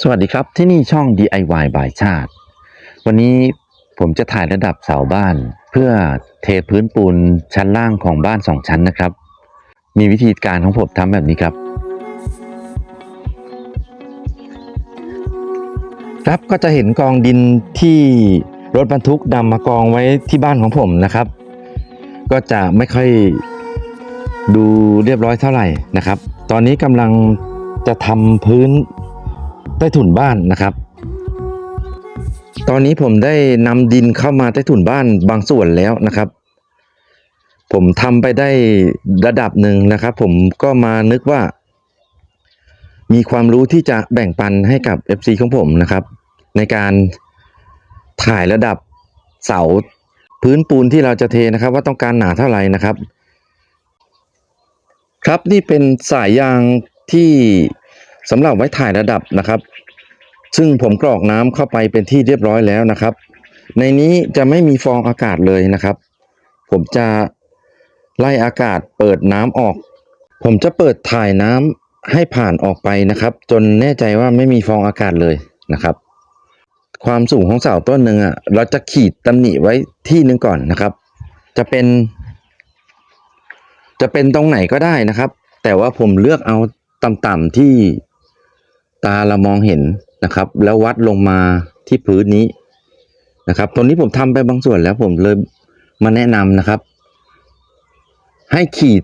สวัสดีครับที่นี่ช่อง DIY บายชาติ วันนี้ผมจะถ่ายระดับเสาบ้าน เพื่อเทพื้นปูนชั้นล่างของบ้านสองชั้นนะครับ มีวิธีการของผมทำแบบนี้ครับ ครับก็จะเห็นกองดินที่รถบรรทุกนำมากองไว้ที่บ้านของผมนะครับ ก็จะไม่ค่อยดูเรียบร้อยเท่าไหร่นะครับ ตอนนี้กำลังจะทำพื้น ใต้ถุนบ้านนะครับ ตอนนี้ผมได้นำดินเข้ามาใต้ถุนบ้านบางส่วนแล้วนะครับ ผมทำไปได้ระดับหนึ่งนะครับ ผมก็มานึกว่า มีความรู้ที่จะแบ่งปันให้กับ FC ของผมนะครับ ในการถ่ายระดับเสาพื้นปูนที่เราจะเทนะครับ ว่าต้องการหนาเท่าไหร่นะครับ ครับนี่เป็นสายยางที่ สำหรับไว้ถ่ายระดับนะครับ ซึ่งผมกรอกน้ำเข้าไปเป็นที่เรียบร้อยแล้วนะครับ ในนี้จะไม่มีฟองอากาศเลยนะครับ ผมจะไล่อากาศเปิดน้ำออก ผมจะเปิดถ่ายน้ำให้ผ่านออกไปนะครับ จนแน่ใจว่าไม่มีฟองอากาศเลยนะครับ ความสูงของเสาต้นหนึ่งอะเราจะขีดตำหนิไว้ที่หนึ่งก่อนนะครับ จะเป็น จะเป็นตรงไหนก็ได้นะครับ แต่ว่าผมเลือกเอาต่ำๆที่ ตาเรามองเห็นนะครับ แล้ววัดลงมาที่พื้นนี้นะครับตรงนี้ผมทำไปบางส่วนแล้วผมเลยมาแนะนำนะครับ ให้ขีด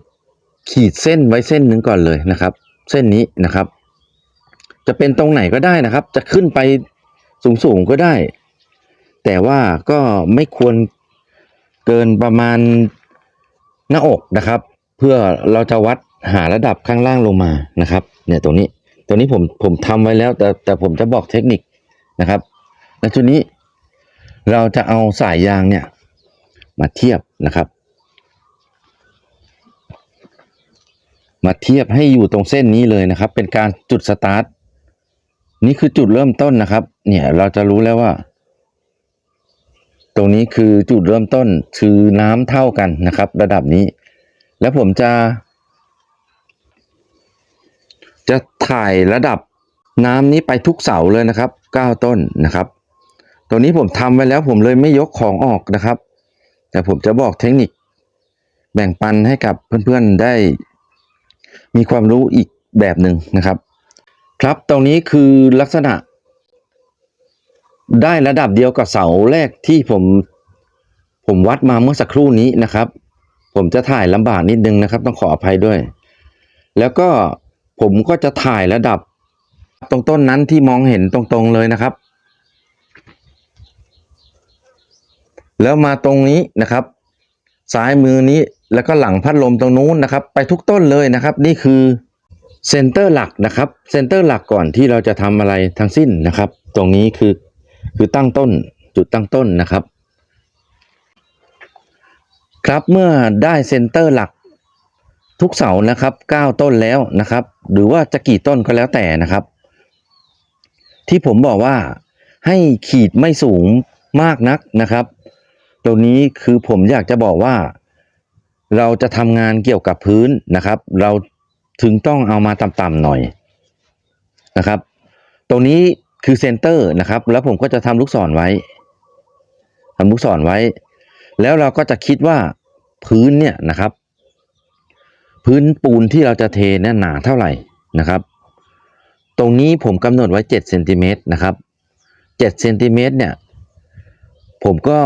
ขีดเส้นไว้เส้นหนึ่งก่อนเลยนะครับ เส้นนี้นะครับ จะเป็นตรงไหนก็ได้นะครับ จะขึ้นไปสูงๆก็ได้ แต่ว่าก็ไม่ควรเกินประมาณหน้าอกนะครับ เพื่อเราจะวัดหาระดับข้างล่างลงมานะครับ เนี่ยตรงนี้ ตัวนี้ผมผมทำไว้แล้ว แต่แต่ผมจะบอกเทคนิคนะครับ และชุดนี้เราจะเอาสายยางเนี่ยมาเทียบนะครับ มาเทียบให้อยู่ตรงเส้นนี้เลยนะครับ เป็นการจุดสตาร์ทนี่คือจุดเริ่มต้นนะครับ เนี่ยเราจะรู้แล้วว่า ตรงนี้คือจุดเริ่มต้นคือน้ำเท่ากันนะครับ ระดับนี้ แล้วผมจะ จะถ่ายระดับน้ำนี้ไปทุกเสาเลยนะครับ 9 ต้นนะครับ ตัวนี้ผมทำไว้แล้วผมเลยไม่ยกของออกนะครับ แต่ผมจะบอกเทคนิค แบ่งปันให้กับเพื่อนๆได้ มีความรู้อีกแบบหนึ่งนะครับ ครับตรงนี้คือลักษณะ ได้ระดับเดียวกับเสาแรกที่ผมผมวัดมาเมื่อสักครู่นี้นะครับ ผมจะถ่ายลำบากนิดนึงนะครับ ต้องขออภัยด้วย แล้วก็ ผมก็จะถ่ายระดับ ตรงต้นนั้นที่มองเห็นตรงๆเลยนะครับ แล้วมาตรงนี้นะครับ ซ้ายมือนี้แล้วก็หลังพัดลมตรงนู้นนะครับ ไปทุกต้นเลยนะครับ นี่คือเซนเตอร์หลักนะครับเซนเตอร์หลักก่อนที่เราจะทำอะไรทั้งสิ้นนะครับ ตรงนี้คือคือตั้งต้นจุดตั้งต้นนะครับ ครับเมื่อได้เซนเตอร์หลัก ทุกเสานะครับ 9 ต้นแล้วนะครับ หรือว่าจะกี่ต้นก็แล้วแต่นะครับ ที่ผมบอกว่าให้ขีดไม่สูงมากนักนะครับ ตรงนี้คือผมอยากจะบอกว่า เราจะทำงานเกี่ยวกับพื้นนะครับ เราถึงต้องเอามาต่ำๆหน่อยนะครับ ตรงนี้คือเซนเตอร์นะครับ แล้วผมก็จะทำลูกศรไว้ทำลูกศรไว้ แล้วเราก็จะคิดว่าพื้นเนี่ยนะครับ พื้นปูนที่เราจะเทเนี่ยหนาเท่าไหร่นะครับ ตรงนี้ผมกำหนดไว้7เซนติเมตรนะครับ7เซนติเมตรเนี่ย ผมก็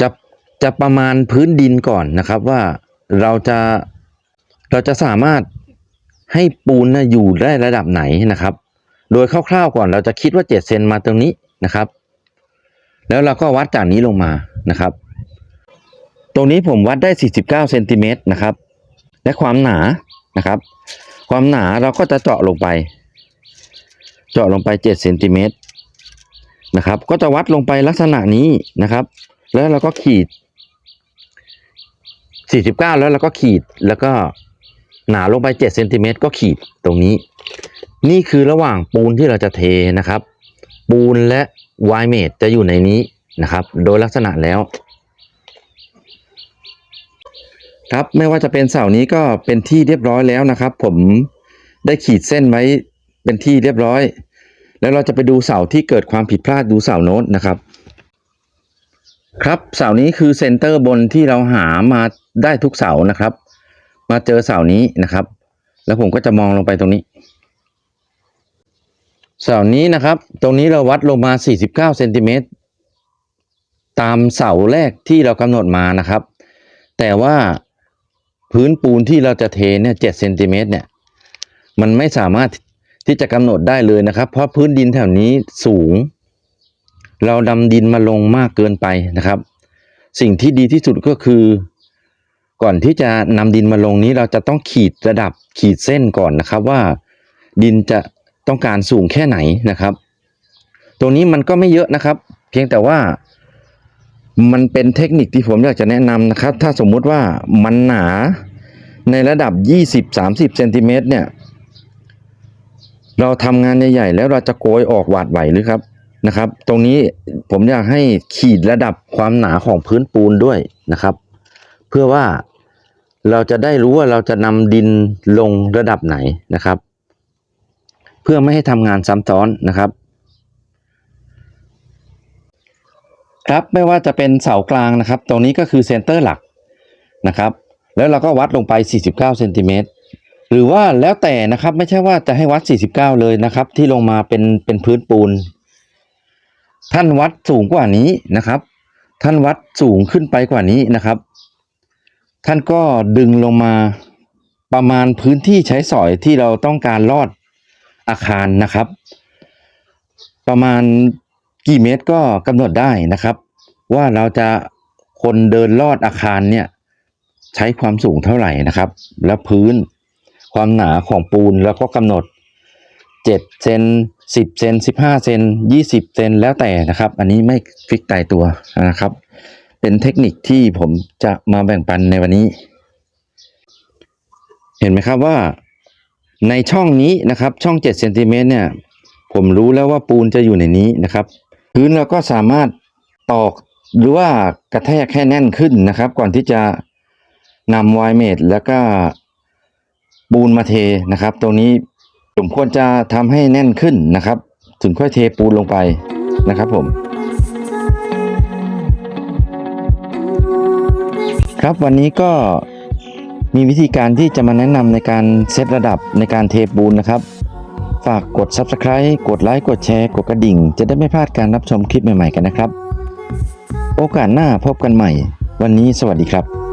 จะจะประมาณพื้นดินก่อนนะครับว่าเราจะเราจะสามารถให้ปูนนะอยู่ได้ระดับไหนนะครับ โดยคร่าวๆก่อนเราจะคิดว่า7เซนมาตรงนี้นะครับ แล้วเราก็วัดจากนี้ลงมานะครับ ตรงนี้ผมวัดได้ 49เซนติเมตรนะครับ และความหนานะครับ ความหนาเราก็จะเจาะลงไป เจาะลงไป7เซนติเมตรนะครับ ก็จะวัดลงไปลักษณะนี้นะครับ แล้วเราก็ขีด 49 แล้วเราก็ขีดแล้วก็หนาลงไป7เซนติเมตรก็ขีดตรงนี้ นี่คือระหว่างปูนที่เราจะเทนะครับ ปูนและไวเมดจะอยู่ในนี้นะครับ โดยลักษณะแล้ว ครับไม่ว่าจะเป็นเสานี้ก็เป็นที่เรียบร้อยแล้วนะครับ ผมได้ขีดเส้นไว้เป็นที่เรียบร้อย แล้วเราจะไปดูเสาที่เกิดความผิดพลาดดูเสาโน้ตนะครับ ครับเสานี้คือเซนเตอร์บนที่เราหามาได้ทุกเสานะครับ มาเจอเสานี้นะครับ แล้วผมก็จะมองลงไปตรงนี้ เสานี้นะครับ ตรงนี้เราวัดลงมา 49เซนติเมตรตามเสาแรกที่เรากำหนดมานะครับ แต่ว่า พื้นปูนที่เราจะเทเนี่ย7เซนติเมตรเนี่ย มันไม่สามารถที่จะกำหนดได้เลยนะครับ เพราะพื้นดินแถวนี้สูง เราดำดินมาลงมากเกินไปนะครับ สิ่งที่ดีที่สุดก็คือ ก่อนที่จะนำดินมาลงนี้ เราจะต้องขีดระดับขีดเส้นก่อนนะครับว่า ดินจะต้องการสูงแค่ไหนนะครับ ตรงนี้มันก็ไม่เยอะนะครับ เพียงแต่ว่า มันเป็นเทคนิคที่ผมอยากจะแนะนำนะครับ ถ้าสมมุติว่ามันหนาในระดับ 20-30เซนติเมตรเนี่ย เราทำงานใหญ่ๆแล้วเราจะโกยออกหวาดไหวหรือครับนะครับ ตรงนี้ผมอยากให้ขีดระดับความหนาของพื้นปูนด้วยนะครับ เพื่อว่าเราจะได้รู้ว่าเราจะนำดินลงระดับไหนนะครับ เพื่อไม่ให้ทำงานซ้ำซ้อนนะครับ ครับไม่ว่าจะเป็นเสากลางนะครับ ตรงนี้ก็คือเซนเตอร์หลักนะครับ แล้วเราก็วัดลงไป 49เซนติเมตรหรือว่าแล้วแต่นะครับไม่ใช่ว่าจะให้วัด 49 เลยนะครับ ที่ลงมาเป็นเป็นพื้นปูน ท่านวัดสูงกว่านี้นะครับ ท่านวัดสูงขึ้นไปกว่านี้นะครับ ท่านก็ดึงลงมาประมาณพื้นที่ใช้สอยที่เราต้องการลอดอาคารนะครับ ประมาณ กี่เมตรก็กำหนดได้นะครับ ว่าเราจะคนเดินลอดอาคารเนี่ยใช้ความสูงเท่าไหร่นะครับ แล้วพื้นความหนาของปูนแล้วก็กำหนด7เซน10เซน15เซน20เซนแล้วแต่นะครับ อันนี้ไม่ฟิกตายตัวนะครับ เป็นเทคนิคที่ผมจะมาแบ่งปันในวันนี้ เห็นไหมครับว่าในช่องนี้นะครับ ช่อง7เซนติเมตรเนี่ย ผมรู้แล้วว่าปูนจะอยู่ในนี้นะครับ พื้นเราก็สามารถตอกหรือว่ากระแทกให้แน่นขึ้นนะครับ ก่อนที่จะนำไวเมดแล้วก็ปูนมาเทนะครับ ตรงนี้ผมควรจะทำให้แน่นขึ้นนะครับ ถึงค่อยเทปูนลงไปนะครับผมครับวันนี้ก็มีวิธีการที่จะมาแนะนำในการเซตระดับในการเทปูนนะครับ ฝากกด Subscribe กดไลค์กดแชร์ กดกระดิ่ง จะได้ไม่พลาดการรับชมคลิปใหม่ๆกันนะครับ โอกาสหน้าพบกันใหม่ วันนี้สวัสดีครับ